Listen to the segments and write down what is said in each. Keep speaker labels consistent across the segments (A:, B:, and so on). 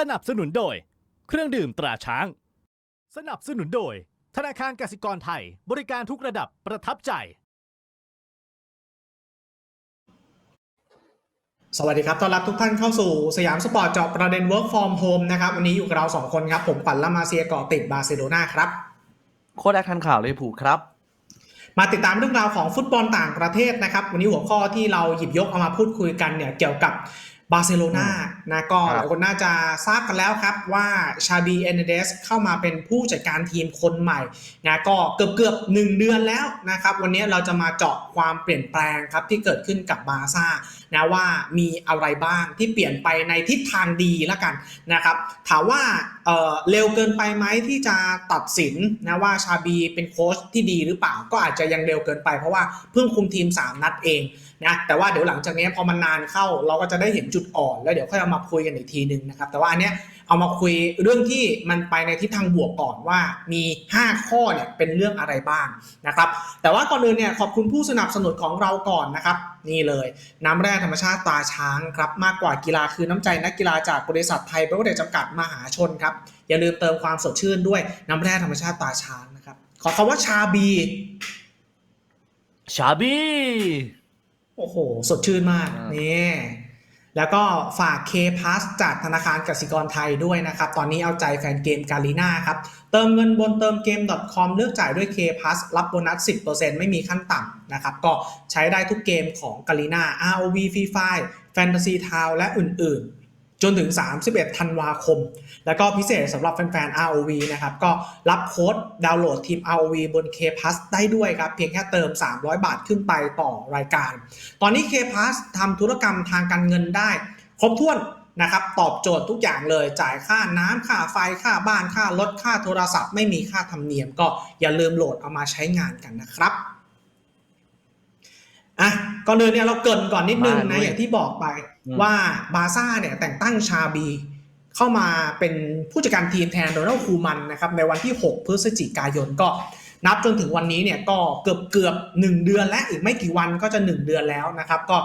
A: สนับสนุนโดย เครื่องดื่มตราช้าง สนับสนุนโดย ธนาคารกสิกรไทย บริการทุกระดับประทับใจ
B: สวัสดีครับ ต้อนรับทุกท่านเข้าสู่สยามสปอร์ตเจาะประเด็น Work from Home นะครับ วันนี้อยู่กับเรา 2 คนครับ ผมขวัญละมาเซียเกาะติดบาร์เซโลนาครับ
C: โค้ดแอคทันข่าวเลยผูกครับ
B: มาติดตามเรื่องราวของฟุตบอลต่างประเทศนะครับ วันนี้หัวข้อที่เราหยิบยกเอามาพูดคุยกันเนี่ยเกี่ยวกับ บาร์เซโลนานะก็
C: ครับ
B: หลายคนน่าจะทราบกันแล้วครับว่าชาบีเอเนเดสเข้ามาเป็นผู้จัดการทีมคนใหม่นะก็เกือบเกือบๆหนึ่งเดือนแล้วนะครับวันนี้เราจะมาเจาะความเปลี่ยนแปลงครับที่เกิดขึ้นกับบาร์ซ่านะว่ามีอะไรบ้างที่เปลี่ยนไปในทิศทางดีแล้วกันนะครับถามว่าเอ่อเร็วเกินไปไหมที่จะตัดสินนะว่าชาบีเป็นโค้ชที่ดีหรือเปล่าก็อาจจะยังเร็วเกินไปเพราะว่าเพิ่งคุมทีม 3 นัดเอง นะแต่ว่าเดี๋ยวหลังจากนี้พอมันนานเข้าเราก็จะได้เห็นจุดอ่อน แล้วเดี๋ยวค่อยเอามาคุยกันอีกทีนึงนะครับ แต่ว่าอันเนี้ยเอามาคุยเรื่องที่มันไปในทิศทางบวกก่อนว่ามี 5 ข้อเนี่ยเป็นเรื่องอะไรบ้างนะครับ แต่ว่าก่อนอื่นเนี่ยขอบคุณผู้สนับสนุนของเราก่อนนะครับ นี่เลย น้ำแร่ธรรมชาติตาช้างครับมากกว่ากีฬาคือน้ำใจนักกีฬาจากบริษัทไทยเบเวอร์เดจจำกัดมหาชนครับอย่าลืมเติมความสดชื่นด้วยน้ำแร่ธรรมชาติตาช้างนะครับขอคำว่าชาบี
C: ชาบี
B: โอ้โห สดชื่นมาก
C: อ่านี่
B: นี่แล้วก็ฝาก K p a s จากธนาคารกสิกรไทยด้วยนะครับ ตอนนี้เอาใจแฟนเกมกาลีน่าครับ เติมเงินบนเติมเกม .com เลือกจ่ายด้วย K p a s รับโบนัส 10%ไม่มีขั้นต่ำนะครับ ก็ใช้ได้ทุกเกมของกาลีน่า ROV Free Fire Fantasy Town และอื่นๆ จนถึง 31 ธันวาคม แล้วก็พิเศษสำหรับแฟนๆ ROV นะครับ ก็รับโค้ดดาวน์โหลดทีม ROV บน K Plus ได้ด้วยครับ เพียงแค่เติม 300 บาทขึ้นไปต่อรายการ ตอนนี้ K Plus ทำธุรกรรมทางการเงินได้ ครบถ้วนนะครับตอบโจทย์ทุกอย่างเลยจ่ายค่าน้ำค่าไฟค่าบ้านค่ารถค่าโทรศัพท์ ไม่มีค่าธรรมเนียม ก็อย่าลืมโหลดเอามาใช้งานกันนะครับ อะก่อนอื่นเนี่ยเราเกรินก่อนนิดนึง
C: มาด้
B: นะ
C: วย
B: อย่างที่บอกไป
C: อืม
B: ว่าบาร์ซ่าเนี่ยแต่งตั้งชาบีเข้ามาเป็นผู้จัดการทีมแทนโดนัลด์คูมันนะครับในวันที่ 6 พฤศจิกายนก็นับจนถึงวันนี้เนี่ยก็เกือบเกือบหนึ่งเดือนและอีกไม่กี่วันก็จะ 1 เดือนแล้วนะครับ ก็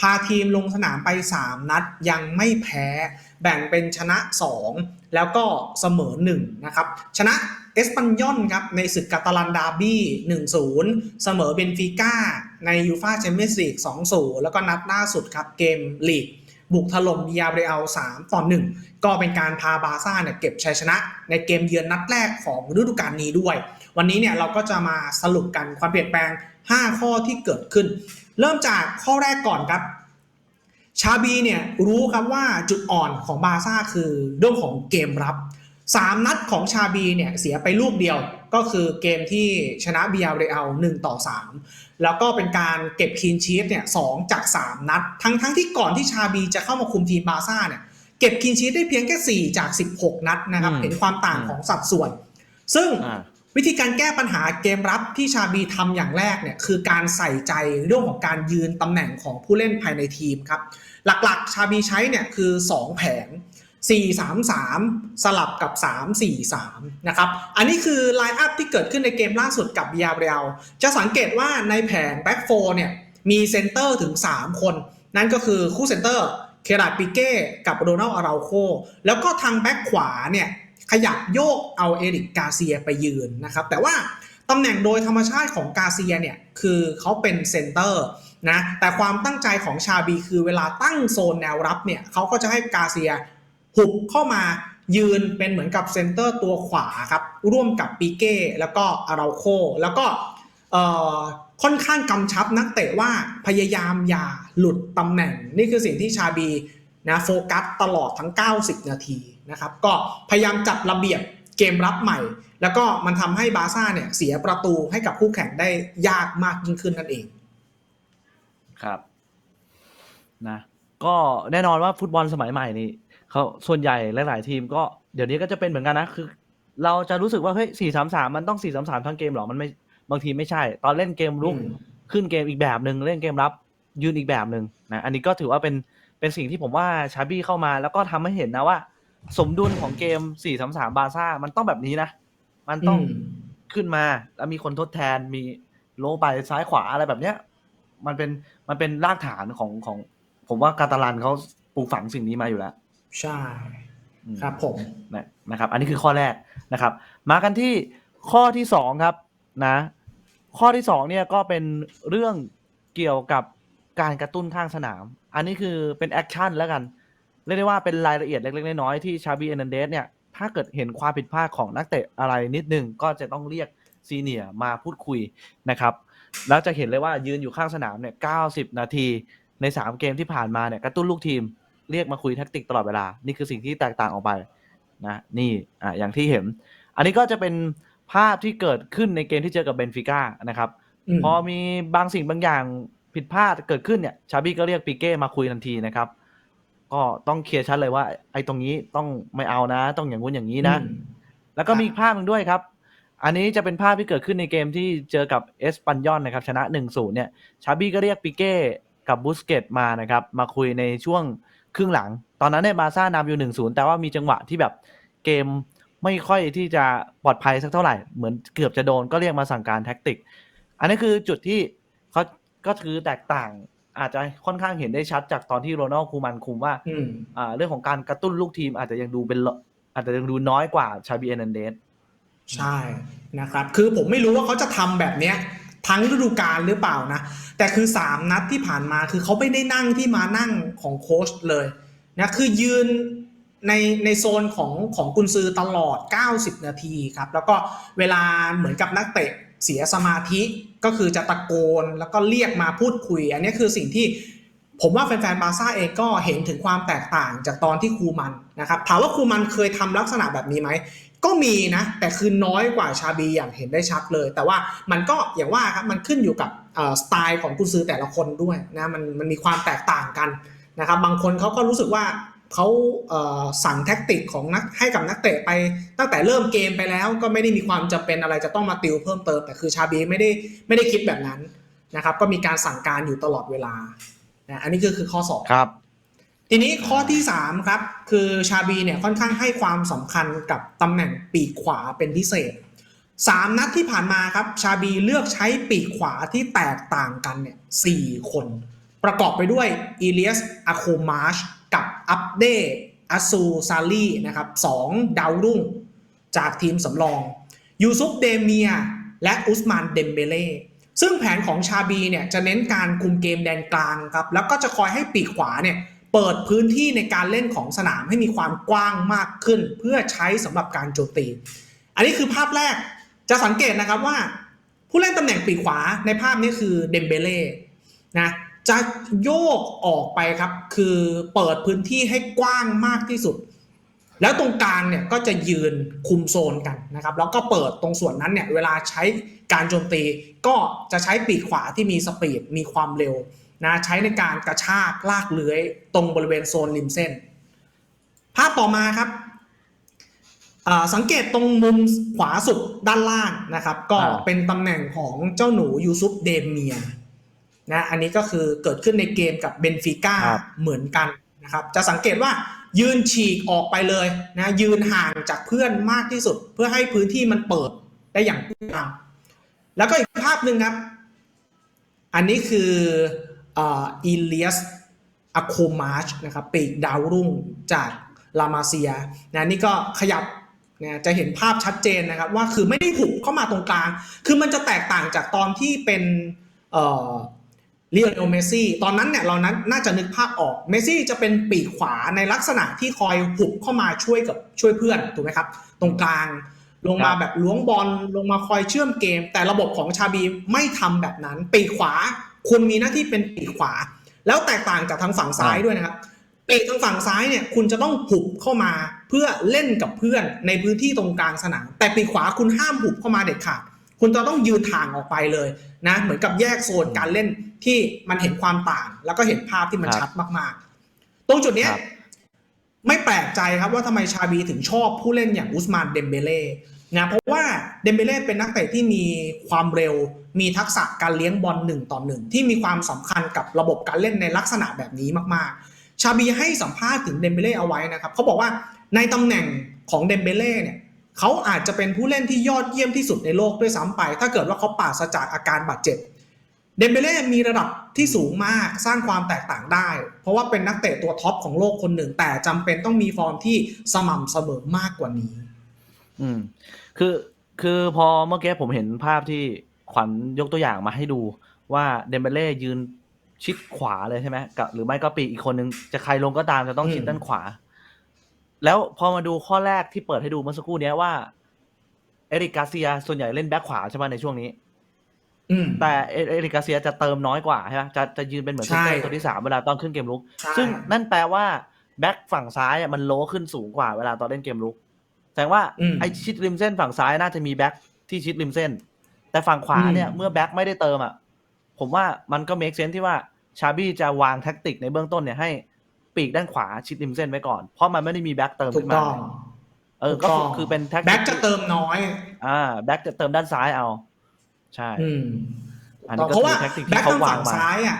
B: พาทีมลงสนามไป 3 นัดยังไม่แพ้ แบ่งเป็นชนะ 2 แล้วก็เสมอ1นะครับชนะ เอสปันยอนครับในศึกกาตาลันดาร์บี้1-0 เสมอเบนฟิก้าในยูฟาแชมเปี้ยนส์ลีก2-0 แล้วก็นัดล่าสุดครับเกมลีกบุกถล่มยาเบรอัล3ต่อ1ก็เป็นการพาบาซ่าเนี่ยเก็บชัยชนะ ในเกมเยือนนัดแรกของฤดูกาลนี้ด้วย วันนี้เนี่ยเราก็จะมาสรุปกันความเปลี่ยนแปลง 5 ข้อที่เกิดขึ้น เริ่มจากข้อแรกก่อนครับ ชาบีเนี่ยรู้ครับว่าจุดอ่อนของบาซ่าคือเรื่องของเกมรับ 3นัดของชาบีเนี่ยเสียไปลูกเดียวก็คือเกมที่ชนะเบียร์เรอัล1ต่อ3แล้วก็เป็นการเก็บคีนชีฟเนี่ยสองจาก3นัด ทั้งทั้งที่ก่อนที่ชาบีจะเข้ามาคุมทีมบาร์ซ่าเนี่ยเก็บคีนชีฟได้เพียงแค่ 4 จาก 16 นัดนะครับ
C: อืม
B: เห็นความต่าง
C: อืม
B: ของสัดส่วน ซึ่ง
C: อ่า
B: วิธีการแก้ปัญหาเกมรับที่ชาบีทำอย่างแรกเนี่ยคือการใส่ใจเรื่องของการยืนตำแหน่งของผู้เล่นภายในทีมครับ หลักๆ ชาบีใช้เนี่ยคือ 2 แผง 4-3-3 สลับกับ 3-4-3 นะครับ อันนี้คือไลน์อัพที่เกิดขึ้นในเกมล่าสุดกับบิยาเรียลจะสังเกตว่าในแผงแบ็กโฟเนี่ยมีเซนเตอร์ถึง 3 คน นั่นก็คือคู่เซนเตอร์เคราปิเก้กับโรนัลอาราโค แล้วก็ทางแบ็กขวาเนี่ยขยับโยกเอาเอริกกาเซียไปยืนนะครับ แต่ว่าตำแหน่งโดยธรรมชาติของกาเซียเนี่ยคือเขาเป็นเซนเตอร์นะแต่ความตั้งใจของชาบีคือเวลาตั้งโซนแนวรับเนี่ยเขาก็จะให้กาเซีย หุบเข้ามายืนเป็นเหมือนกับเซนเตอร์ตัวขวาครับ ร่วมกับปีเก้แล้วก็อาราโค แล้วก็ค่อนข้างกำชับนักเตะว่าพยายามอย่าหลุดตำแหน่ง นี่คือสิ่งที่ชาบีนะโฟกัสตลอดทั้ง 90 นาทีนะครับ ก็พยายามจัดระเบียบเกมรับใหม่ แล้วก็มันทำให้บาซ่าเนี่ยเสียประตูให้กับคู่แข่งได้ยากมากยิ่งขึ้นนั่นเอง
C: ครับนะก็แน่นอนว่าฟุตบอลสมัยใหม่นี่ เขาส่วนใหญ่หลาย ๆ ทีมก็เดี๋ยวนี้ก็จะเป็นเหมือนกันนะคือ เราจะรู้สึกว่าเฮ้ยสี่สามสามมันต้องสี่สามสามทั้งเกมหรอมันไม่บางทีไม่ใช่ ตอนเล่นเกมรุก
B: อืม
C: ขึ้นเกมอีกแบบหนึ่งเล่นเกมรับยืนอีกแบบหนึ่งนะอันนี้ก็ถือว่าเป็นเป็นสิ่งที่ผมว่าชาบี้เข้ามา แล้วก็ทำให้เห็นนะว่า สมดุลของเกมสี่สามสามบาร์ซ่ามันต้องแบบนี้นะมันต้อง
B: อืม
C: ขึ้นมาแล้วมีคนทดแทนมีโลไปซ้ายขวาอะไรแบบเนี้ย มันเป็นมันเป็นรากฐานของของ ผมว่ากาตาลันเขาปลูกฝังสิ่งนี้มาอยู่แล้ว
B: ใช่
C: อืม
B: ครับผม
C: นะนะครับ อันนี้คือข้อแรกนะครับ มากันที่ข้อที่สองครับนะ ข้อที่สองเนี่ยก็เป็นเรื่องเกี่ยวกับการกระตุ้นข้างสนาม อันนี้คือเป็นแอคชั่นแล้วกันเรียกได้ว่าเป็นรายละเอียดเล็ก ๆ น้อยๆที่ชาบีเอนันเดสเนี่ยถ้าเกิดเห็นความผิดพลาดของนักเตะอะไรนิดนึงก็จะต้องเรียกซีเนียร์มาพูดคุยนะครับ แล้วจะเห็นเลยว่ายืนอยู่ข้างสนามเนี่ย 90 นาทีใน 3 เกมที่ผ่านมาเนี่ยกระตุ้นลูกทีม เรียกมาคุยแท็กติกตลอดเวลา นี่คือสิ่งที่แตกต่างออกไปนะนี่อะอย่างที่เห็น อันนี้ก็จะเป็นภาพที่เกิดขึ้นในเกมที่เจอกับเบนฟิก้านะครับ
B: อืม
C: พอมีบางสิ่งบางอย่างผิดพลาดเกิดขึ้นเนี่ยชาบี้ก็เรียกปิเก้มาคุยทันทีนะครับ ก็ต้องเคลียร์ชัดเลยว่า ไอ้ตรงนี้ต้องไม่เอานะ ต้องอย่างงู้นอย่างนี้นะ
B: อืม
C: แล้วก็
B: ครับ
C: มีอีกภาพหนึ่งด้วยครับ อันนี้จะเป็นภาพที่เกิดขึ้นในเกมที่เจอกับเอสปันยอนนะครับ ชนะ1-0เนี่ยชาบี้ก็เรียกปิเก้กับบูสเกตมานะครับ มาคุยในช่วง ครึ่งหลัง ตอนนั้นเนี่ยบาร์ซ่านำอยู่1-0แต่ว่ามีจังหวะที่แบบเกมไม่ค่อยที่จะปลอดภัยสักเท่าไหร่เหมือนเกือบจะโดนก็เรียกมาสั่งการแท็กติก อันนี้คือจุดที่เขาก็คือแตกต่างอาจจะค่อนข้างเห็นได้ชัดจากตอนที่โรนัลคูมันคุมว่า
B: อืม
C: อ่า เรื่องของการกระตุ้นลูกทีมอาจจะยังดูเป็นเลอาจจะยังดูน้อยกว่าชาบีเอนันเดส
B: ใช่นะครับ คือผมไม่รู้ว่าเขาจะทำแบบเนี้ย ทั้งฤดูกาลหรือเปล่านะ แต่คือ 3 นัดที่ผ่านมาคือเขาไม่ได้นั่งที่มานั่งของโค้ชเลยนะคือยืนในในโซนของของกุนซือตลอด 90 นาทีครับ แล้วก็เวลาเหมือนกับนักเตะเสียสมาธิก็คือจะตะโกนแล้วก็เรียกมาพูดคุย อันนี้คือสิ่งที่ ผมว่าแฟนๆบาร์ซ่าเองก็เห็นถึงความแตกต่างจากตอนที่ครูมันนะครับถามว่าครูมันเคยทำลักษณะแบบนี้ไหมก็มีนะ แต่คือน้อยกว่าชาบีอย่างเห็นได้ชัดเลย แต่ว่ามันก็อย่างว่าครับมันขึ้นอยู่กับสไตล์ของกุนซือแต่ละคนด้วยนะมันมันมีความแตกต่างกันนะครับบางคนเขาก็รู้สึกว่าเขาสั่งแท็กติกของนักให้กับนักเตะไป ตั้งแต่เริ่มเกมไปแล้วก็ไม่ได้มีความจำเป็นอะไรจะต้องมาติวเพิ่มเติมแต่คือชาบีไม่ได้ไม่ได้คิดแบบนั้นนะครับก็มีการสั่งการอยู่ตลอดเวลา นะอันนี้ก็คือข้อสอง
C: ครับ
B: ทีนี้ข้อที่3ครับ คือชาบีเนี่ยค่อนข้างให้ความสำคัญกับตำแหน่งปีกขวาเป็นพิเศษ3นัดที่ผ่านมาครับ ชาบีเลือกใช้ปีกขวาที่แตกต่างกันเนี่ยสคน ประกอบไปด้วยอีเลียสอาโคมาชกับอัปเดอัซูซาลีนะครับสองดาวรุ่งจากทีมสำรองยูซุปเดเมีย และอุสมานเดมเบเล่ ซึ่งแผนของชาบีเนี่ยจะเน้นการคุมเกมแดนกลางครับแล้วก็จะคอยให้ปีกขวาเนี่ยเปิดพื้นที่ในการเล่นของสนามให้มีความกว้างมากขึ้น เพื่อใช้สำหรับการโจมตี อันนี้คือภาพแรกจะสังเกตนะครับว่า ผู้เล่นตำแหน่งปีกขวาในภาพนี้คือเดมเบเล่นะจะโยกออกไปครับ คือเปิดพื้นที่ให้กว้างมากที่สุด แล้วตรงกลางเนี่ยก็จะยืนคุมโซนกันนะครับ แล้วก็เปิดตรงส่วนนั้นเนี่ยเวลาใช้การโจมตีก็จะใช้ปีกขวาที่มีสปีดมีความเร็วนะใช้ในการกระชากลากเลื้อยตรงบริเวณโซนริมเส้น ภาพต่อมาครับอ่าสังเกตตรงมุมขวาสุดด้านล่างนะครับ ก็
C: อ่า
B: เป็นตำแหน่งของเจ้าหนูยูซุปเดเมียนะอันนี้ก็คือเกิดขึ้นในเกมกับเบนฟิก้า
C: ครับ
B: เหมือนกันนะครับ จะสังเกตว่า ยืนฉีกออกไปเลยนะยืนห่างจากเพื่อนมากที่สุด เพื่อให้พื้นที่มันเปิดได้อย่างกว้างแล้วก็อีกภาพหนึ่งครับ อันนี้คืออีเลียสอะโคมาชนะครับปีกดาวรุ่งจากลามาเซียนะนี่ก็ขยับนะจะเห็นภาพชัดเจนนะครับ ว่าคือไม่ได้หุบเข้ามาตรงกลาง คือมันจะแตกต่างจากตอนที่เป็น เอ่อเรียลเมสซี่ ตอนนั้นเนี่ยเรานั้นน่าจะนึกภาพออก เมสซี่จะเป็นปีกขวาในลักษณะที่คอยหุบเข้ามาช่วยกับช่วยเพื่อนถูกไหมครับ ตรงกลางลงมาแบบล้วงบอลลงมาคอยเชื่อมเกม แต่ระบบของชาบีไม่ทำแบบนั้น ปีกขวาคุณมีหน้าที่เป็นปีกขวา แล้วแตกต่างจากทางฝั่งซ้ายด้วยนะครับปีกทางฝั่งซ้ายเนี่ยคุณจะต้องหุบเข้ามาเพื่อเล่นกับเพื่อนในพื้นที่ตรงกลางสนามแต่ปีกขวาคุณห้ามหุบเข้ามาเด็ดขาด คุณจะต้องยืนทางออกไปเลยนะ เหมือนกับแยกโซนการเล่นที่มันเห็นความต่าง แล้วก็เห็นภาพที่มัน
C: ครับ
B: ชัดมากๆ ตรงจุดเนี้ย
C: ครับ
B: ไม่แปลกใจครับว่าทำไมชาบีถึงชอบผู้เล่นอย่างอุสมานเดมเบเล่นะเพราะว่าเดมเบเล่เป็นนักเตะที่มีความเร็ว มีทักษะการเลี้ยงบอลหนึ่งต่อหนึ่งที่มีความสำคัญกับระบบการเล่นในลักษณะแบบนี้มากๆ ชาบีให้สัมภาษณ์ถึงเดมเบเล่เอาไว้นะครับเขาบอกว่าในตำแหน่งของเดมเบเล่เนี่ย เขาอาจจะเป็นผู้เล่นที่ยอดเยี่ยมที่สุดในโลกด้วยซ้ำไป ถ้าเกิดว่าเขาปราศจากอาการบาดเจ็บ เดมเบเล่มีระดับที่สูงมากสร้างความแตกต่างได้ เพราะว่าเป็นนักเตะตัวท็อปของโลกคนหนึ่ง แต่จำเป็นต้องมีฟอร์มที่สม่ำเสมอมากกว่านี้
C: อืม คือคือพอเมื่อกี้ผมเห็นภาพที่ขวัญยกตัวอย่างมาให้ดูว่าเดมเบเล่ยืนชิดขวาเลยใช่ไหมกับหรือไม่ก็ปีกอีกคนนึงจะใครลงก็ตามจะต้องชิดด้านขวา แล้วพอมาดูข้อแรกที่เปิดให้ดูเมื่อสักครู่เนี้ยว่า เอริกกาเซียส่วนใหญ่เล่นแบ็คขวาใช่ไหมในช่วงนี้
B: อืม
C: แต่เอเอริกกาเซียจะเติมน้อยกว่าใช่ไหมจะจะยืนเป็นเหมือน
B: ใช่
C: เซนเตอร์ตัวที่สามเวลาตอนขึ้นเกมลุก
B: ใช่
C: ซึ่งนั่นแปลว่าแบ็คฝั่งซ้ายอะมันโลขึ้นสูงกว่าเวลาตอนเล่นเกมลุกแสดงว่า
B: อืม
C: ไอชิดริมเส้นฝั่งซ้ายน่าจะมีแบ็คที่ชิดริมเส้น แต่ฝั่งขวาเนี่ย
B: อืม
C: เมื่อแบ็คไม่ได้เติมอะผมว่ามันก็เมคเซนที่ว่าชาบี้จะวางแท็กติกในเบื้องต้นเนี่ยให้ ปีกด้านขวาชิดริมเส้นไว้ก่อน เพราะมันไม่ได้มีแบ็คเติม
B: ถู
C: ขึ้
B: ก
C: นมา
B: ต้อง
C: เออ
B: ถูก
C: ก็
B: ต้
C: คืออง คือเป็นแท็ก
B: แบ็กจะเติมน้อย
C: อ่าแบ็คจะเติมด้านซ้ายเอา ใช่
B: อืม
C: อันนี้ก็
B: เพราะว่า
C: คือแท็กติกที่
B: แบ็ค
C: เขา
B: ทาง
C: วา
B: ฝั่
C: ง
B: ง
C: มา
B: ซ้ายอะ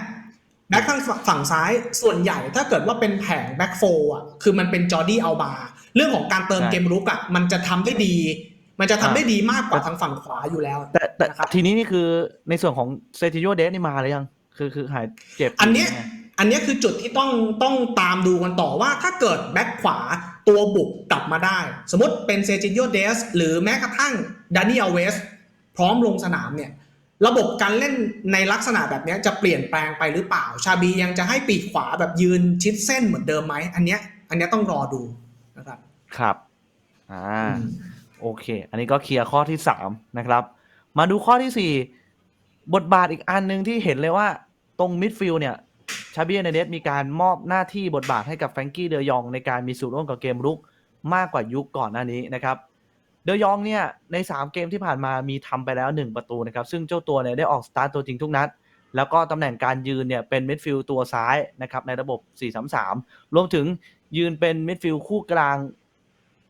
B: แบ็คทางฝั่งซ้ายส่วนใหญ่ถ้าเกิดว่าเป็นแผงแบ็คโฟอะคือมันเป็นจอร์ดี้อัลบาเรื่องของการเติม
C: ใช่
B: เกมรุกอะมันจะทำได้ดี มันจะทำ
C: อ่า
B: ได้ดีมากกว่าทางฝั่งขวาอยู่แล้ว
C: แต่แต่
B: นะครับ
C: ทีนี้นี่คือในส่วนของเซติโยเดสนี่มาหรือยัง คือคือหายเจ็บ
B: อันเนี้ย
C: หรืไง
B: อันเนี้ยคือจุดที่ต้องต้องตามดูกันต่อว่าถ้าเกิดแบ็คขวาตัวบุกกลับมาได้ สมมติเป็นเซจิโยเดสหรือแม้กระทั่งดานิเอลเวสพร้อมลงสนามเนี่ยระบบการเล่นในลักษณะแบบเนี้ยจะเปลี่ยนแปลงไปหรือเปล่า ชาบียังจะให้ปีกขวาแบบยืนชิดเส้นเหมือนเดิมไหมอันเนี้ยอันเนี้ยต้องรอดูนะครับ
C: ครับอ่า
B: อืม
C: โอเค อันนี้ก็เคลียร์ข้อที่สามนะครับ มาดูข้อที่สี่บทบาทอีกอันหนึ่งที่เห็นเลยว่าตรงมิดฟิลด์เนี่ย ชาเบียเนเดสมีการมอบหน้าที่บทบาทให้กับแฟรงกี้เดยองในการมีส่วนร่วมกับเกมรุกมากกว่ายุคก่อนหน้านี้นะครับเดยองเนี่ยใน 3 เกมที่ผ่านมามีทำไปแล้ว 1 ประตูนะครับซึ่งเจ้าตัวเนี่ยได้ออกสตาร์ทตัวจริงทุกนัด แล้วก็ตำแหน่งการยืนเนี่ยเป็นมิดฟิลด์ตัวซ้ายนะครับในระบบ 4-3-3 รวมถึงยืนเป็นมิดฟิลด์คู่กลาง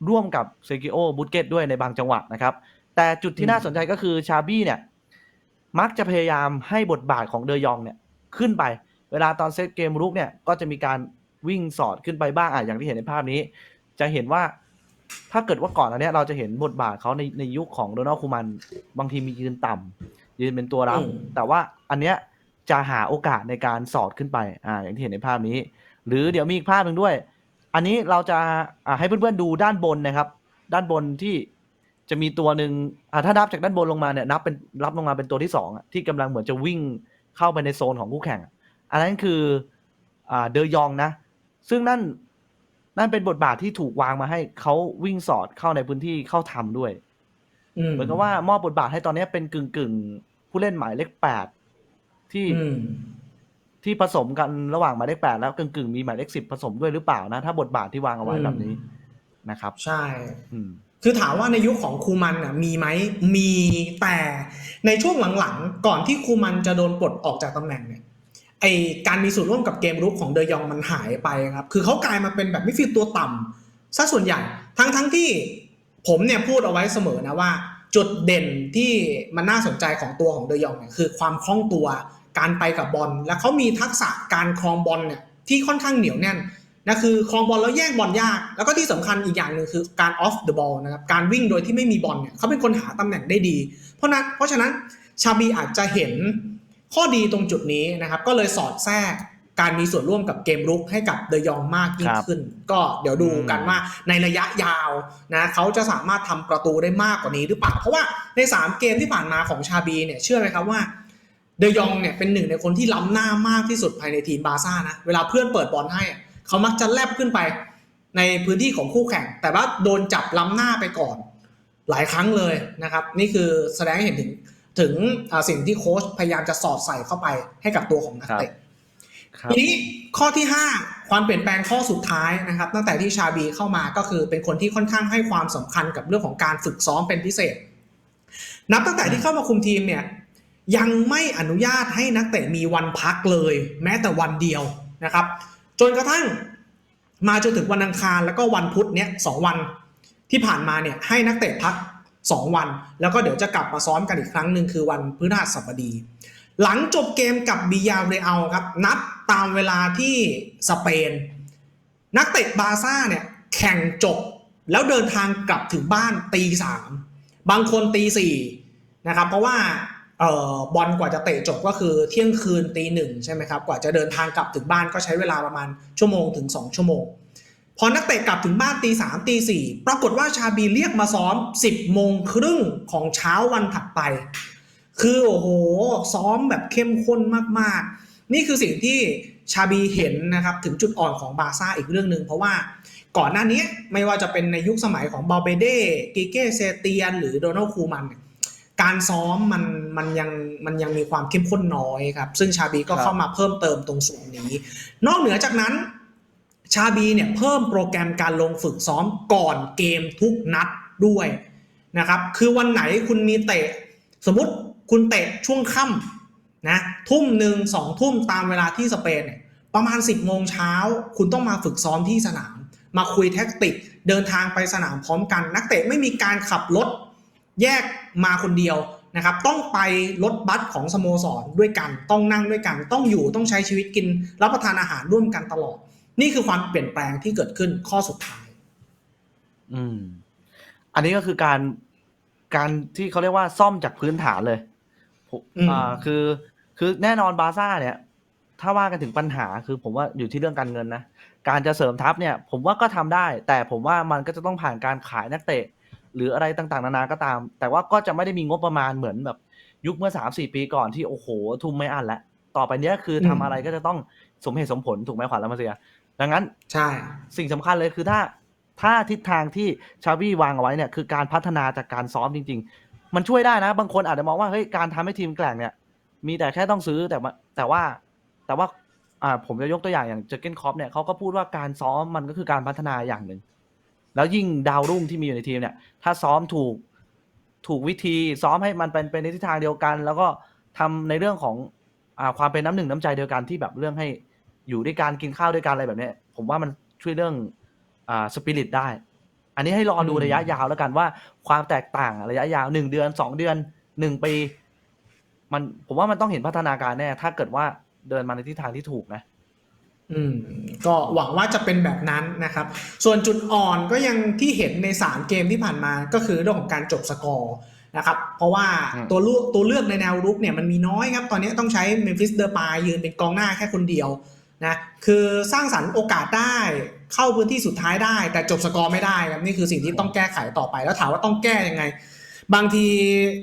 C: ร่วมกับเซกิโอบุตเกตด้วยในบางจังหวะนะครับ แต่จุดที่น่าสนใจก็คือชาบี้เนี่ยมักจะพยายามให้บทบาทของเดยองเนี่ยขึ้นไป เวลาตอนเซตเกมรุกเนี่ยก็จะมีการวิ่งสอดขึ้นไปบ้างอะอย่างที่เห็นในภาพนี้ จะเห็นว่าถ้าเกิดว่าก่อนอันเนี้ยเราจะเห็นบทบาทเขาในในยุคของโดนัลด์คูมันบางทีมียืนต่ำยืนเป็นตัวรับ
B: อืม
C: แต่ว่าอันเนี้ยจะหาโอกาสในการสอดขึ้นไปอ่าอย่างที่เห็นในภาพนี้ หรือเดี๋ยวมีอีกภาพหนึ่งด้วย อันนี้เราจะอ่าให้เพื่อนๆดูด้านบนนะครับ ด้านบนที่จะมีตัวหนึ่งอ่าถ้านับจากด้านบนลงมาเนี่ยนับเป็นรับลงมาเป็นตัวที่สองอะที่กำลังเหมือนจะวิ่งเข้าไปในโซนของคู่แข่ง อะอันนั้นคืออ่าเดยองนะ ซึ่งนั่นนั่นเป็นบทบาทที่ถูกวางมาให้เขาวิ่งสอดเข้าในพื้นที่เข้าทำด้วย
B: อืม
C: เหมือนกับว่ามอบบทบาทให้ตอนนี้เป็นกึ่งกึ่งๆผู้เล่นหมายเลขแปดที่
B: อืม
C: ที่ผสมกันระหว่างหมายเลขแปดแล้วกึ่งกึ่งๆมีหมายเลขสิบผสมด้วยหรือเปล่านะ ถ้าบทบาทที่วางเอาไว้
B: อืม
C: แบบนี้นะครับ
B: ใช่
C: อืม
B: คือถามว่าในยุคของคูมันน่ะมีไหมมีแต่ในช่วงหลังๆ ก่อนที่คูมันจะโดนปลดออกจากตำแหน่งเนี่ย ไอการมีส่วนร่วมกับเกมรุกของเดยองมันหายไปครับ คือเขากลายมาเป็นแบบมิดฟิลด์ตัวต่ำซะส่วนใหญ่ทั้งทั้งที่ผมเนี่ยพูดเอาไว้เสมอนะว่า จุดเด่นที่มันน่าสนใจของตัวของเดยองเนี่ยคือความคล่องตัวการไปกับบอล และเขามีทักษะการครองบอลเนี่ยที่ค่อนข้างเหนียวแน่นนะคือครองบอลแล้วแย่งบอลยาก แล้วก็ที่สำคัญอีกอย่างหนึ่งคือการ off the ball นะครับการวิ่งโดยที่ไม่มีบอลเนี่ยเขาเป็นคนหาตำแหน่งได้ดี เพราะนั้นเพราะฉะนั้นชาบีอาจจะเห็น ข้อดีตรงจุดนี้นะครับ ก็เลยสอดแทรกการมีส่วนร่วมกับเกมรุกให้กับเดยองมากยิ่
C: ค
B: ง
C: รับ
B: ขึ้น ก็เดี๋ยวดูกันว่าในระยะยาวนะเขาจะสามารถทำประตูได้มากกว่านี้หรือเปล่า เพราะว่าใน 3 เกมที่ผ่านมาของชาบีเนี่ยเชื่อไหมครับว่าเดยองเนี่ยเป็นหนึ่งในคนที่ล้ำหน้ามากที่สุดภายในทีมบาร์ซ่านะเวลาเพื่อนเปิดบอลให้อะเขามักจะแลบขึ้นไปในพื้นที่ของคู่แข่ง แต่ว่าโดนจับล้ำหน้าไปก่อน หลายครั้งเลยนะครับ นี่คือแสดงให้เห็นถึง ถึงอ่าสิ่งที่โค้ชพยายามจะสอดใส่เข้าไปให้กับตัวของนักเตะ
C: ครับ
B: ทีนี้ข้อที่ 5 ความเปลี่ยนแปลงข้อสุดท้ายนะครับ ตั้งแต่ที่ชาบีเข้ามาก็คือเป็นคนที่ค่อนข้างให้ความสำคัญกับเรื่องของการฝึกซ้อมเป็นพิเศษ นับตั้งแต่ที่เข้ามาคุมทีมเนี่ยยังไม่อนุญาตให้นักเตะมีวันพักเลย แม้แต่วันเดียวนะครับ จนกระทั่งมาจนถึงวันอังคารแล้วก็วันพุธเนี่ยสองวันที่ผ่านมาเนี่ยให้นักเตะพัก 2 วัน แล้วก็เดี๋ยวจะกลับมาซ้อมกันอีกครั้งหนึ่งคือวันพฤหัสบดี หลังจบเกมกับบิยาเรอัลครับ นัดตามเวลาที่สเปน นักเตะบาซ่าเนี่ยแข่งจบแล้วเดินทางกลับถึงบ้านตีสามบางคนตีสี่นะครับเพราะว่าเออบอลกว่าจะเตะจบก็คือเที่ยงคืนตีหนึ่งใช่ไหมครับกว่าจะเดินทางกลับถึงบ้านก็ใช้เวลาประมาณชั่วโมงถึง 2 ชั่วโมง พอนักเตะกลับถึงบ้านตีสามตีสี่ปรากฏว่าชาบีเรียกมาซ้อม10โมงครึ่งของเช้าวันถัดไป คือโอ้โห ซ้อมแบบเข้มข้นมากๆ นี่คือสิ่งที่ชาบีเห็นนะครับถึงจุดอ่อนของบาซ่าอีกเรื่องหนึ่งเพราะว่าก่อนหน้านี้ไม่ว่าจะเป็นในยุคสมัยของบาเบเด้กิเก้เซเตียน หรือโดนัลด์คูมันเนี่ยการซ้อมมันมันยังมันยังมีความเข้มข้นน้อยครับ ซึ่งชาบีก็เข้ามาเพิ่มเติมตรงส่วนนี้ นอกเหนือจากนั้น ชาบีเนี่ยเพิ่มโปรแกรมการลงฝึกซ้อมก่อนเกมทุกนัดด้วยนะครับ คือวันไหนคุณมีเตะ สมมติคุณเตะช่วงค่ำนะทุ่มหนึ่งสองทุ่มตามเวลาที่สเปนเนี่ยประมาณ 10บโมงเช้าคุณต้องมาฝึกซ้อมที่สนาม มาคุยแท็กติก เดินทางไปสนามพร้อมกัน นักเตะไม่มีการขับรถแยกมาคนเดียวนะครับ ต้องไปรถบัสของสโมสรด้วยกัน ต้องนั่งด้วยกัน ต้องอยู่ต้องใช้ชีวิตกินรับประทานอาหารร่วมกันตลอด นี่คือความเปลี่ยนแปลงที่เกิดขึ้นข้อสุดท้าย
C: อืม อันนี้ก็คือการการที่เขาเรียกว่าซ่อมจากพื้นฐานเลยผม
B: อืม
C: อ่าคือ คือแน่นอนบาร์ซ่าเนี่ย ถ้าว่ากันถึงปัญหาคือผมว่าอยู่ที่เรื่องการเงินนะ การจะเสริมทัพเนี่ย ผมว่าก็ทำได้ แต่ผมว่ามันก็จะต้องผ่านการขายนักเตะ หรืออะไรต่างๆ นานาก็ตาม แต่ว่าก็จะไม่ได้มีงบประมาณเหมือนแบบยุคเมื่อสามสี่ปีก่อนที่โอ้โห ทุ่มไม่อันแล้วต่อไปเนี้ยคือทำ
B: อืม
C: อะไรก็จะต้องสมเหตุสมผลถูกไหมขวัญและมาเซีย ดังนั้น
B: ใช่
C: สิ่งสำคัญเลยคือถ้าถ้าทิศทางที่ชาวี่วางเอาไว้เนี่ยคือการพัฒนาจากการซ้อมจริง ๆ มันช่วยได้นะ บางคนอาจจะมองว่าเฮ้ยการทำให้ทีมแกร่งเนี่ย มีแต่แค่ต้องซื้อแต่ว่าแต่ว่าแต่ว่าอ่าผมจะยกตัวอย่างอย่างเจอร์เกนคอปเนี่ยเขาก็พูดว่าการซ้อมมันก็คือการพัฒนาอย่างหนึ่ง แล้วยิ่งดาวรุ่งที่มีอยู่ในทีมเนี่ย ถ้าซ้อมถูกถูกวิธีซ้อมให้มันเป็นเป็นในทิศทางเดียวกัน แล้วก็ทำในเรื่องของอ่าความเป็นน้ำหนึ่งน้ำใจเดียวกันที่แบบเรื่องให้ อยู่ด้วยกันกินข้าวด้วยกันอะไรแบบเนี้ยผมว่ามันช่วยเรื่องอ่าสปิริตได้ อันนี้ให้รอดู
B: อืม
C: ระยะยาวแล้วกันว่าความแตกต่างระยะยาวหนึ่งเดือนสองเดือนหนึ่งปี มันผมว่ามันต้องเห็นพัฒนาการแน่ ถ้าเกิดว่าเดินมาในทิศทางที่ถูกนะ
B: อืมก็หวังว่าจะเป็นแบบนั้นนะครับ ส่วนจุดอ่อนก็ยังที่เห็นใน 3 เกมที่ผ่านมาก็คือเรื่องของการจบสกอร์นะครับเพราะว่า
C: อืม
B: ตัวลูกตัวเลือกในแนวรุกเนี่ยมันมีน้อยครับ ตอนนี้ต้องใช้เมมฟิสเดอร์ปายืนเป็นกองหน้าแค่คนเดียว นะคือสร้างสรรค์โอกาสได้เข้าพื้นที่สุดท้ายได้ แต่จบสกอร์ไม่ได้ครับนี่คือสิ่งที่ต้องแก้ไขต่อไป แล้วถามว่าต้องแก้ยังไง บางที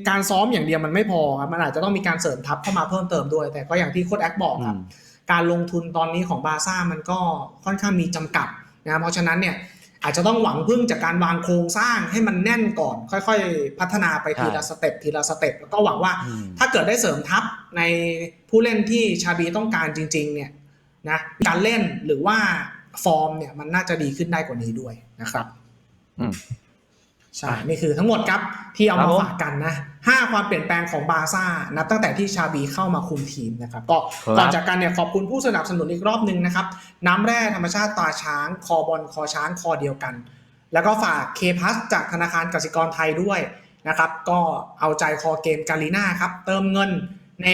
B: การซ้อมอย่างเดียวมันไม่พอครับมันอาจจะต้องมีการเสริมทัพเข้ามาเพิ่มเติมด้วย แต่ก็อย่างที่โค้ชแอคบอกครับ การลงทุนตอนนี้ของบาร์ซ่ามันก็ค่อนข้างมีจำกัดนะเพราะฉะนั้นเนี่ยอาจจะต้องหวังพึ่งจากการวางโครงสร้างให้มันแน่นก่อน ค่อยๆ พัฒนาไปทีละสเต็ปทีละสเต็ปแล้วก็หวังว่า
C: อืม
B: ถ้าเกิดได้เสริมทัพในผู้เล่นที่ชาบีต้องการจริง ๆ เนี่ย นะการเล่นหรือว่าฟอร์มเนี่ยมันน่าจะดีขึ้นได้กว่านี้ด้วยนะครับ
C: อืม
B: ใช่ นี่คือทั้งหมดครับที่เอา
C: ครั
B: มา
C: บผม
B: ฝากกันนะห้าความเปลี่ยนแปลงของบาร์ซ่านับตั้งแต่ที่ชาบีเข้ามาคุมทีมนะครับ ก็
C: ครับ
B: ก่อนจากกันเนี่ยขอบคุณผู้สนับสนุนอีกรอบหนึ่งนะครับ น้ำแร่ธรรมชาติตาช้าง คอบอลคอช้างคอเดียวกัน แล้วก็ฝากเคพัสจากธนาคารกสิกรไทยด้วยนะครับ ก็เอาใจคอเกมกาลีน่าครับ เติมเงิน ใน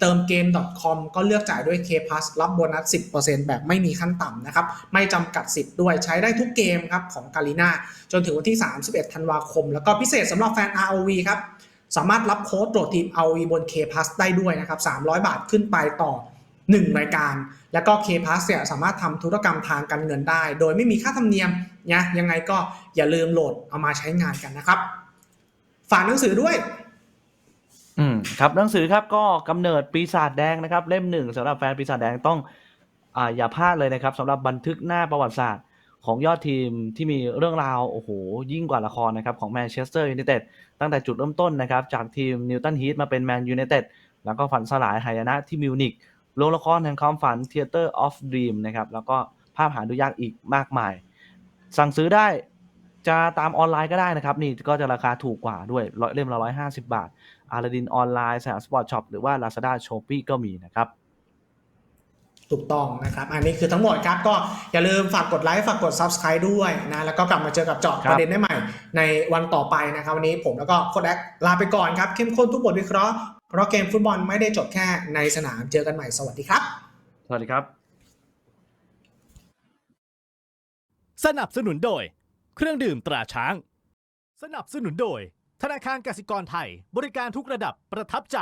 B: เติมเกม .com ก็เลือกจ่ายด้วย K Plus รับโบนัส 10%แบบไม่มีขั้นต่ำนะครับ ไม่จำกัดสิทธิ์ด้วยใช้ได้ทุกเกมครับของกาลีน่าจนถึงวันที่ 31 ธันวาคม แล้วก็พิเศษสำหรับแฟน ROV ครับ สามารถรับโค้ดโดดทีม ROV บน K Plus ได้ด้วยนะครับ 300 บาทขึ้นไปต่อ 1 รายการ แล้วก็ K Plus เนี่ยสามารถทำธุรกรรมทางการเงินได้ โดยไม่มีค่าธรรมเนียมนะยังไงก็อย่าลืมโหลดเอามาใช้งานกันนะครับ ฝากหนังสือด้วย
C: อืมครับหนังสือครับก็กำเนิดปีศาจแดงนะครับ เล่มหนึ่งสำหรับแฟนปีศาจแดงต้องอ่าอย่าพลาดเลยนะครับสำหรับบันทึกหน้าประวัติศาสตร์ของยอดทีมที่มีเรื่องราวโอ้โหยิ่งกว่าละครนะครับของแมนเชสเตอร์ยูไนเต็ดตั้งแต่จุดเริ่มต้นนะครับจากทีมนิวตันฮีทมาเป็นแมนยูไนเต็ดแล้วก็ฝันสลายหายนะที่มิวนิกโรงละครแห่งความฝัน Theater of Dream นะครับแล้วก็ภาพหาดูยากอีกมากมาย สั่งซื้อได้จะตามออนไลน์ก็ได้นะครับ นี่ก็จะราคาถูกกว่าด้วยร้อยเล่มละร้อยห้าสิบบาท อาราดินออนไลน์สยามสปอร์ตช็อปหรือว่า Lazada s h o p e e ก็มีนะครับ
B: ถูกต้องนะครับ อันนี้คือทั้งหมดครับ ก็อย่าลืมฝากกดไลค์ฝากกด Subscribe ด้วยนะ แล้วก็กลับมาเจอกับเจาะ
C: ครับ
B: ประเด็นได้ใหม่ ในวันต่อไปนะครับ วันนี้ผมแล้วก็โค้ดแอคลาไปก่อนครับ เข้มข้นทุกบทวิเคราะห์เพราะเกมฟุตบอลไม่ได้จบแค่ในสนามเจอกันใหม่สวัสดีครับ
C: สวัสดีครับ
A: สนับสนุนโดย เครื่องดื่มตราช้าง สนับสนุนโดย ธนาคารกสิกรไทย บริการทุกระดับประทับใจ